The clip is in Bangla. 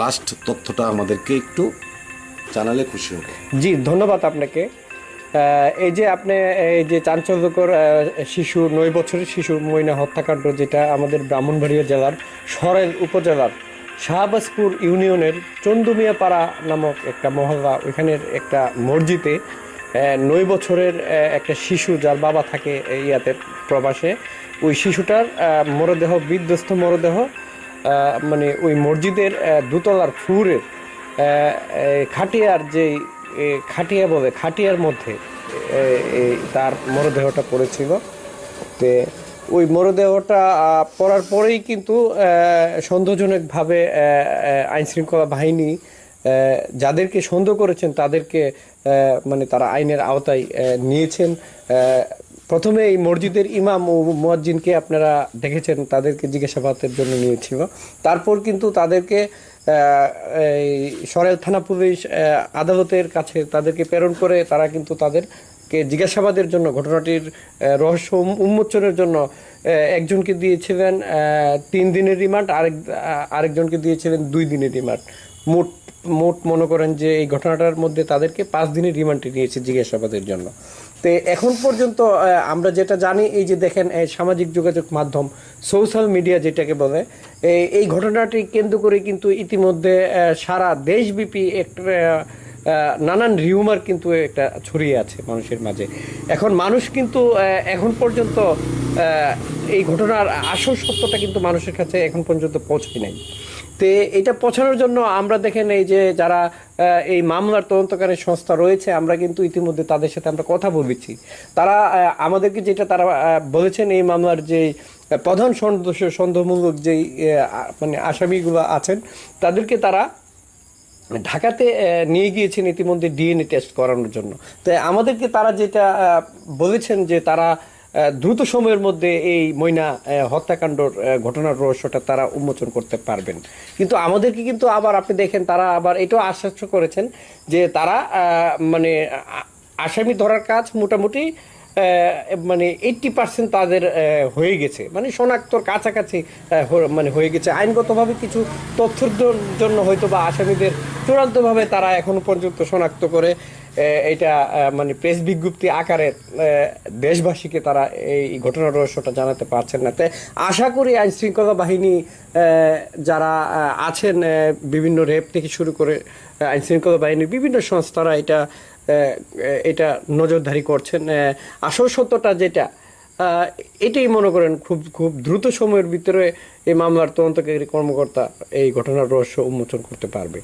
লাস্ট তথ্যটা আমাদেরকে একটু জানালে খুশি হব। জি, ধন্যবাদ আপনাকে। এই যে আপনি, এই যে চাঞ্চল্যকর শিশু, নয় বছরের শিশু ময়না হত্যাকাণ্ড যেটা আমাদের ব্রাহ্মণবাড়িয়া জেলার সরেল উপজেলার শাহবাজপুর ইউনিয়নের চন্দুমিয়াপাড়া নামক একটা মহল্লা, ওইখানের একটা মসজিদে নয় বছরের একটা শিশু যার বাবা থাকে ইয়াতে প্রবাসে, ওই শিশুটার মরদেহ, বিধ্বস্ত মরদেহ মানে ওই মসজিদের দোতলার ফ্লোরের খাটিয়ার যে খাটিয়া বলে, খাটিয়ার মধ্যে তার মরদেহটা পড়েছিল। তে ওই মরদেহটা পড়ার পরেই কিন্তু সন্দেহজনকভাবে আইন শৃঙ্খলা বাহিনী যাদেরকে সন্দেহ করেছেন, তাদেরকে মানে তারা আইনের আওতায় নিয়েছেন। প্রথমে এই মসজিদের ইমাম ও মুয়াজ্জিনকে আপনারা দেখেছেন, তাদেরকে জিজ্ঞাসাবাদের জন্য নিয়েছিল। তারপর কিন্তু তাদেরকে এই সরেল থানা পুলিশ আদালতের কাছে তাদেরকে প্রেরণ করে তারা কিন্তু তাদেরকে জিজ্ঞাসাবাদের জন্য, ঘটনাটির রহস্য উন্মোচনের জন্য একজনকে দিয়েছিলেন তিন দিনের রিমান্ড, আরেক আরেকজনকে দিয়েছিলেন দুই দিনের রিমান্ড। মোট মোট মনে করেন যে এই ঘটনাটার মধ্যে তাদেরকে পাঁচ দিনের রিমান্ডে নিয়েছে জিজ্ঞাসাবাদের জন্য। তো এখন পর্যন্ত আমরা যেটা জানি, এই যে দেখেন সামাজিক যোগাযোগ মাধ্যম সোশ্যাল মিডিয়া যেটাকে বলে এই- এই ঘটনাটি কেন্দ্র করে কিন্তু ইতিমধ্যে সারা দেশব্যাপী একটা নানান রিউমার কিন্তু একটা ছড়িয়ে আছে মানুষের মাঝে। এখন মানুষ কিন্তু এখন পর্যন্ত এই ঘটনার আসল সত্যটা কিন্তু মানুষের কাছে এখন পর্যন্ত পৌঁছায় নাই। তে এটা পৌঁছানোর জন্য আমরা দেখেন এই যে যারা এই মামলার তদন্তকারী সংস্থা রয়েছে, আমরা কিন্তু ইতিমধ্যে তাদের সাথে আমরা কথা বলেছি। তারা আমাদেরকে যেটা তারা বলেছেন এই মামলার যে প্রধান সন্দেহ সন্দেহমূলক যেই মানে আসামিগুলো আছেন, তাদেরকে তারা ঢাকাতে নিয়ে গিয়েছেন ইতিমধ্যে ডিএনএ টেস্ট করানোর জন্য। তাই আমাদেরকে তারা যেটা বলেছেন যে তারা দ্রুত সময়ের মধ্যে এই ময়না হত্যাকাণ্ডর ঘটনার রহস্যটা তারা উন্মোচন করতে পারবেন। কিন্তু আমাদেরকে কিন্তু আবার আপনি দেখেন, তারা আবার এটাও আশ্বাস করেছেন যে তারা মানে আসামি ধরার কাজ মোটামুটি মানে এইটটি পার্সেন্ট তাদের হয়ে গেছে। মানে শনাক্তর কাছাকাছি মানে হয়ে গেছে। আইনগতভাবে কিছু তথ্যের জন্য হয়তো বা আসামিদের চূড়ান্তভাবে তারা এখনও পর্যন্ত শনাক্ত করে এটা মানে প্রেস বিজ্ঞপ্তি আকারে দেশবাসীকে তারা এই ঘটনার রহস্যটা জানাতে পারছেন না। তাই আশা করি আইন শৃঙ্খলা বাহিনী যারা আছেন বিভিন্ন রেপ থেকে শুরু করে আইন শৃঙ্খলা বাহিনীর বিভিন্ন সংস্থারা এটা এটা নজরদারি করছেন। আসল সত্যটা যেটা এটাই মনে করেন খুব খুব দ্রুত সময়ের ভিতরে এই মামলার তদন্তকারী কর্মকর্তা এই ঘটনার রহস্য উন্মোচন করতে পারবে।